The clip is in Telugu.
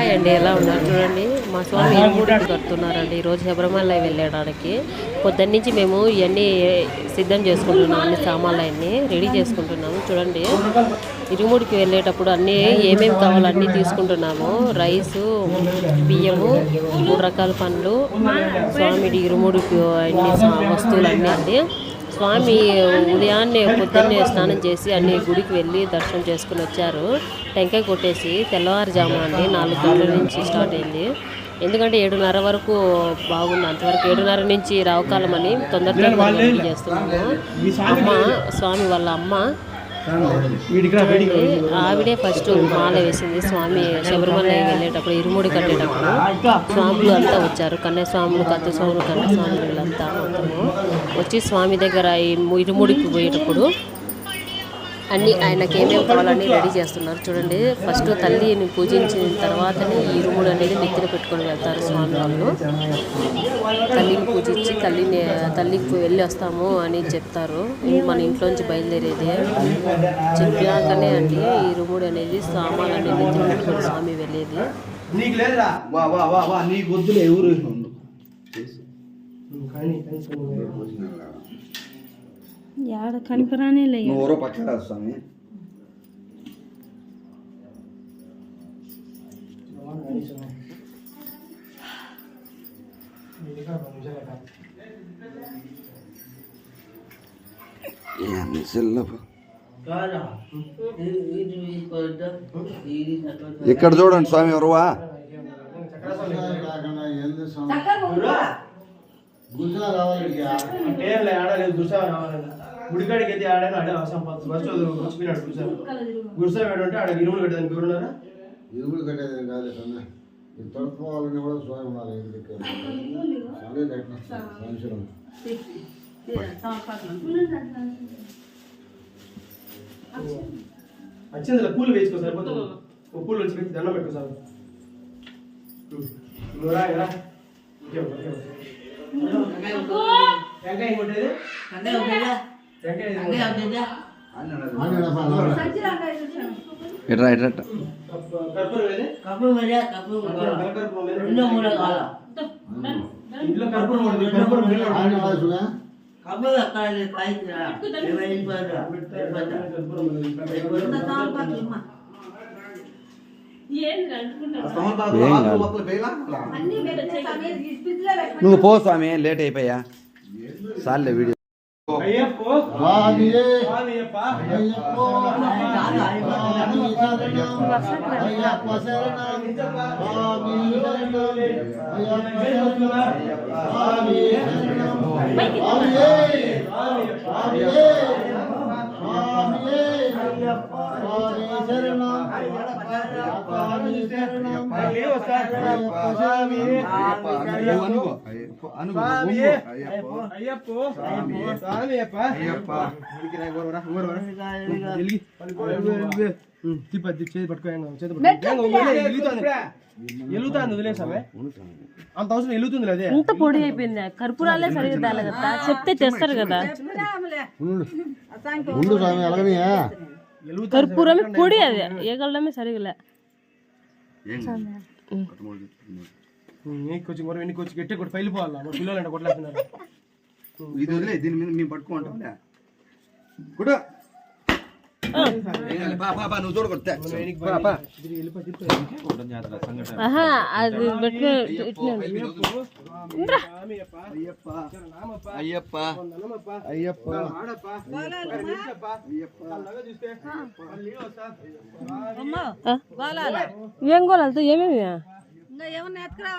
హాయ్ అండి ఎలా ఉన్నారు చూడండి. మా స్వామి ఇరుముడికి కడుతున్నారండి. ఈరోజు శబరిమల వెళ్ళడానికి. పొద్దున్న నుంచి మేము ఇవన్నీ సిద్ధం చేసుకుంటున్నాం అన్ని సామాన్లు అన్నీ రెడీ చేసుకుంటున్నాము. చూడండి. ఇరుముడికి వెళ్ళేటప్పుడు అన్నీ ఏమేమి కావాలో అన్నీ తీసుకుంటున్నాము. రైసు బియ్యము మూడు రకాల పండ్లు స్వామిడి ఇరుముడికి అన్ని వస్తువులు అన్నీ అండి. స్వామి ఉదయాన్నే పొద్దున్నే స్నానం చేసి అన్ని గుడికి వెళ్ళి దర్శనం చేసుకుని వచ్చారు. టెంకాయ కొట్టేసి తెల్లవారుజాము అండి నాలుగు గంటల నుంచి స్టార్ట్ అయింది. ఎందుకంటే ఏడున్నర వరకు బాగుంది. అంతవరకు ఏడున్నర నుంచి రావకాలం అని తొందరగా చేస్తున్నాము. అమ్మ స్వామి వాళ్ళ అమ్మ ఆవిడే ఫస్ట్ మాల వేసింది. స్వామి శబరిమల వెళ్ళేటప్పుడు ఇరుముడి కట్టేటప్పుడు స్వాములు అంతా వచ్చారు. కన్య స్వాములు కత్తి స్వాములు కన్య స్వాములు మొత్తము వచ్చి స్వామి దగ్గర ఇరుముడికి పోయేటప్పుడు అన్ని ఆయనకి ఏమేమి కావాలని రెడీ చేస్తున్నారు. చూడండి ఫస్ట్ తల్లిని పూజించిన తర్వాతనే ఈ ఇరుముడు అనేది నెత్తిన పెట్టుకొని వెళ్తారు స్వామి వాళ్ళు. తల్లిని పూజించి తల్లిని తల్లికి వెళ్ళి వస్తాము అని చెప్తారు. మన ఇంట్లోంచి బయలుదేరేది చెప్పాకనే అండి ఈ ఇరుముడు అనేది సామాన్ అనేది నెత్తిన పెట్టుకొని స్వామి వెళ్ళేది. నీకు లేదురా వా వా వా వా నీకు వద్దులే ఎవరు కానీ యాడ కనిపరానే లేదు నువ్వు ఎవరో పక్కన స్వామి ఇక్కడ చూడండి స్వామి ఎవరువా అంటే ఆడలేదు గుర్సా కావాలన్నా గుడికాడికి అయితే ఆడాను? ఆడే పత్తు బస్ వచ్చిపోయినాడు గుర్సా అంటే ఆడ ఇరుములు కట్టేదానికి ఎవరున్నారా? ఇరుములు కట్టేది కాదు కన్నా ఇది తడుపుకోవాలని కూడా ఇంటికి అదే కట్టిన సంవత్సరం. వచ్చింది పూలు వేసుకో సరిపోతుంది. ఓ పూలు వచ్చి పెట్టి దండం పెట్టుకో సార్ నువ్వు రా రా ఇంకేం, ఇంకేం. టెంకాయ ఇంకోటేది? టెంకాయ ఇది. ఇట్రా ఇట్రా ఇట్రా. కర్పూరం ఏది? కర్పూరం ఏది? ఇంట్లో కర్పూరం ఉంది. కర్పూరం నీళ్ళు ఉంది. కర్పూరం ఉంది. ఏం కాదు. నువ్వు పో స్వామి లేట్ అయిపోయా. సార్లే వీడియో. అయ్యప్పో చేతి వదిలే స్వామి. అంత అవసరం ఎలుగుతుంది అదే ఇంత పొడి అయిపోయింది కర్పూరాలే సరిగ్గా కదా చెప్తే చేస్తారు కదా పొడి అది ఏగలమే సరిగలే నీకు వచ్చి ఇంకోరు వెనక్కి వచ్చి గట్టి కొట్టి పైలిపోవాలా మా పిల్లలు అంటే కొట్టలేస్తున్నారు ఇది వదిలే దీని మీద మేము పట్టుకుంటాంలే కూడా అది. అయ్యప్ప. అయ్యప్ప. ఏం గోళాలతో ఏమేమి